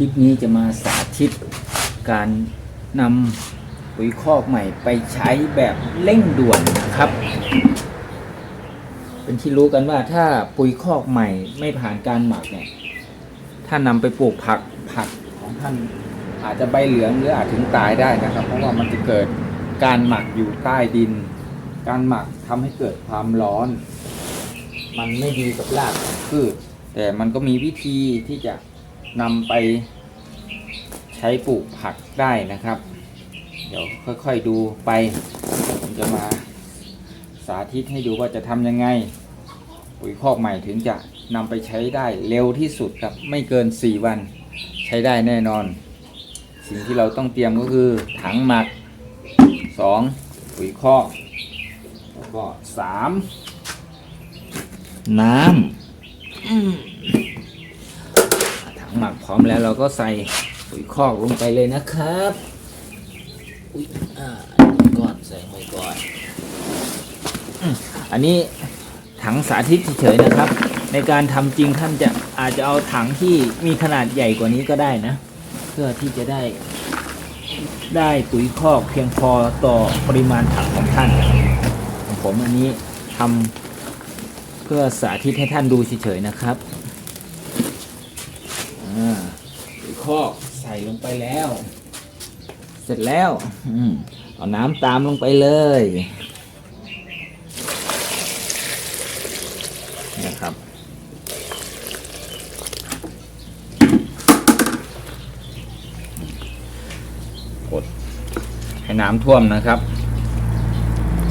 คลิปนี้จะมาสาธิตการนำปุ๋ยคอกใหม่ไปใช้แบบเร่งด่วนนะครับ เป็นที่รู้กันว่าถ้าปุ๋ยคอกใหม่ไม่ผ่านการหมักเนี่ย ถ้านำไปปลูกผักผักของท่านอาจจะใบเหลืองหรืออาจถึงตายได้นะครับ เพราะว่ามันจะเกิดการหมักอยู่ใต้ดิน การหมักทำให้เกิดความร้อน มันไม่ดีกับรากของพืชแต่มันก็มีวิธีที่จะ นำไปใช้ปลูกผักได้นะครับ เดี๋ยวค่อยๆดูไปผมจะมาสาธิตให้ดูว่าจะทำยังไง ปุ๋ยคอกใหม่ถึงจะนำไปใช้ได้เร็วที่สุดครับไม่เกิน 4 วันใช้ได้แน่นอน สิ่งที่เราต้องเตรียมก็คือถังหมัก 2. ปุ๋ยคอกแล้วก็ 3. น้ำ หมักพร้อมแล้วเราก็ใส่ปุ๋ยคอกลงไปเลยนะครับอุ๊ยอ่าก่อนใส่ไปก่อนอันนี้ถังสาธิตเฉยๆนะครับ ในการทำจริงท่านจะอาจจะเอาถังที่มีขนาดใหญ่กว่านี้ก็ได้นะ เพื่อที่จะได้ได้ปุ๋ยคอกเพียงพอต่อปริมาณถังของท่านของผมอันนี้ทำเพื่อสาธิตให้ท่านดูเฉยๆนะครับอ่าปุ๋ย คอกใส่ลงไปแล้ว เสร็จแล้วอืมเอาน้ำตามลงไปเลยนะครับ กดให้น้ำท่วมนะครับ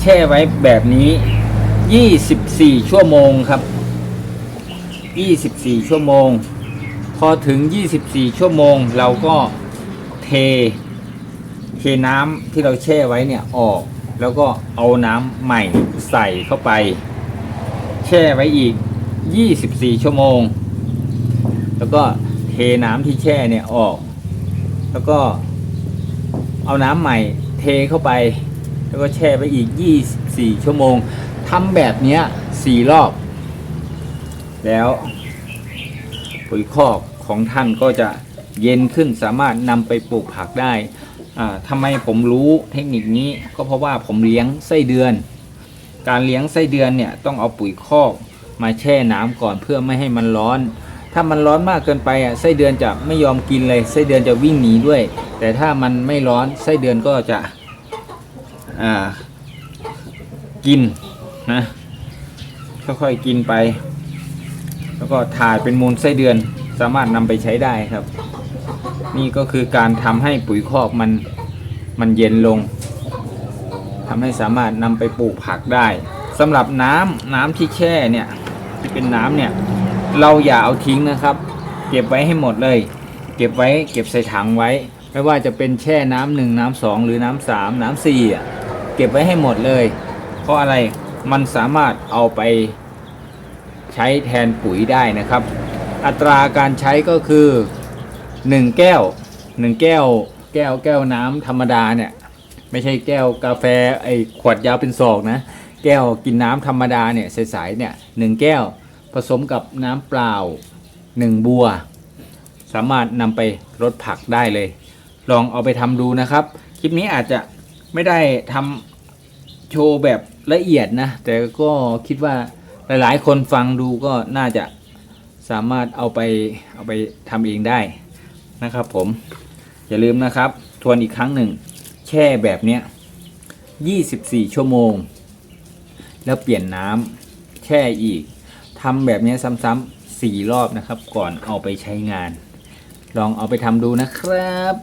แช่ไว้แบบนี้ 24 ชั่วโมงครับ 24 ชั่วโมง พอถึง 24 ชั่วโมงเราก็เทเทน้ำที่เราแช่ไว้เนี่ยออก แล้วก็เอาน้ำใหม่ใส่เข้าไป แช่ไว้อีก 24 ชั่วโมง แล้วก็เทน้ำที่แช่เนี่ยออก แล้วก็เอาน้ำใหม่เทเข้าไป แล้วก็แช่ไปอีก 24 ชั่วโมงทำแบบเนี้ย4รอบ แล้ว ปุ๋ยคอกของท่านก็จะเย็นขึ้นสามารถนำไปปลูกผักได้อ่าทำไมผมรู้เทคนิคนี้ก็เพราะว่าผมเลี้ยงไส้เดือน การเลี้ยงไส้เดือนเนี่ยต้องเอาปุ๋ยคอกมาแช่น้ำก่อนเพื่อไม่ให้มันร้อน ถ้ามันร้อนมากเกินไปอะไส้เดือนจะไม่ยอมกินเลยไส้เดือนจะวิ่งหนีด้วย แต่ถ้ามันไม่ร้อนไส้เดือนก็จะกินนะค่อยๆกินไป แล้วก็ถ่ายเป็นมูลไส้เดือนสามารถนำไปใช้ได้ครับ นี่ก็คือการทำให้ปุ๋ยคอกมันมันเย็นลงทำให้สามารถนำไปปลูกผักได้สำหรับน้ำน้ำที่แช่เนี่ยที่เป็นน้ำเนี่ยเราอย่าเอาทิ้งนะครับ เก็บไว้ให้หมดเลย เก็บไว้เก็บใส่ถังไว้ ไม่ว่าจะเป็นแช่น้ำหนึ่งน้ำสองหรือน้ำสามน้ำสี่เก็บไว้ให้หมดเลย เพราะอะไรมันสามารถเอาไป ใช้แทนปุ๋ยได้นะครับ อัตราการใช้ก็คือ 1 แก้ว 1 แก้ว แก้วแก้วน้ำธรรมดาเนี่ยไม่ใช่แก้วกาแฟไอ้ขวดยาวเป็นศอกนะ แก้วกินน้ำธรรมดาเนี่ยใสๆเนี่ยหนึ่งแก้วผสมกับน้ำเปล่า 1 บัว สามารถนำไปรดผักได้เลย ลองเอาไปทำดูนะครับ คลิปนี้อาจจะไม่ได้ทำโชว์แบบละเอียดนะ แต่ก็คิดว่า หลาย ๆ คนฟังดูก็น่าจะสามารถเอาไปเอาไปทำเองได้นะครับ ผม อย่าลืมนะครับ ทวนอีกครั้งหนึ่ง แช่แบบเนี้ย24 ชั่วโมง แล้วเปลี่ยนน้ำแช่อีกทำแบบนี้ซ้ำๆ4รอบนะครับ ก่อนเอาไปใช้งาน ลองเอาไปทำดูนะครับ